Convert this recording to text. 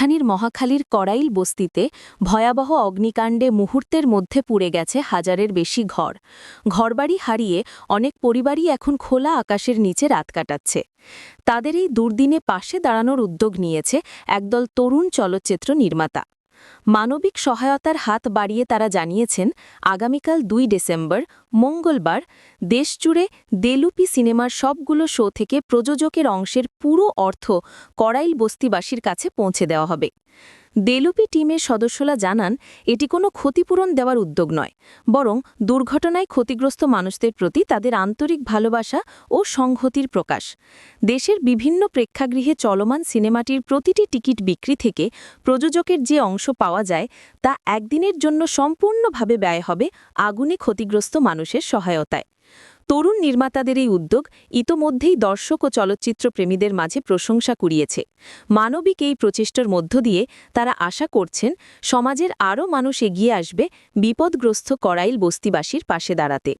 রাজধানীর মহাখালীর করাইল বস্তিতে ভয়াবহ অগ্নিকাণ্ডে মুহূর্তের মধ্যে পুড়ে গেছে হাজারের বেশি ঘর। ঘরবাড়ি হারিয়ে অনেক পরিবারই এখন খোলা আকাশের নিচে রাত কাটাচ্ছে। তাদের এই দুর্দিনে পাশে দাঁড়ানোর উদ্যোগ নিয়েছে একদল তরুণ চলচ্চিত্র নির্মাতা। মানবিক সহায়তার হাত বাড়িয়ে তারা জানিয়েছেন, আগামীকাল দুই ডিসেম্বর, মঙ্গলবার, দেশজুড়ে দেলুপি সিনেমার সবগুলো শো থেকে প্রযোজকের অংশের পুরো অর্থ করাইল বস্তিবাসীর কাছে পৌঁছে দেওয়া হবে। দেলুপি টিমের সদস্যরা জানান, এটি কোনো ক্ষতিপূরণ দেওয়ার উদ্যোগ নয়, বরং দুর্ঘটনায় ক্ষতিগ্রস্ত মানুষদের প্রতি তাদের আন্তরিক ভালোবাসা ও সংহতির প্রকাশ। দেশের বিভিন্ন প্রেক্ষাগৃহে চলমান সিনেমাটির প্রতিটি টিকিট বিক্রি থেকে প্রযোজকের যে অংশ পাওয়া যায়, তা একদিনের জন্য সম্পূর্ণভাবে ব্যয় হবে আগুনে ক্ষতিগ্রস্ত মানুষের সহায়তায়। তরুণ নির্মাতাদের এই উদ্যোগ ইতোমধ্যেই দর্শক ও চলচ্চিত্র প্রেমীদের মাঝে প্রশংসা কুড়িয়েছে। মানবিক এই প্রচেষ্টার মধ্য দিয়ে তারা আশা করছেন, সমাজের আরও মানুষ এগিয়ে আসবে বিপদগ্রস্ত করাইল বস্তিবাসীর পাশে দাঁড়াতে।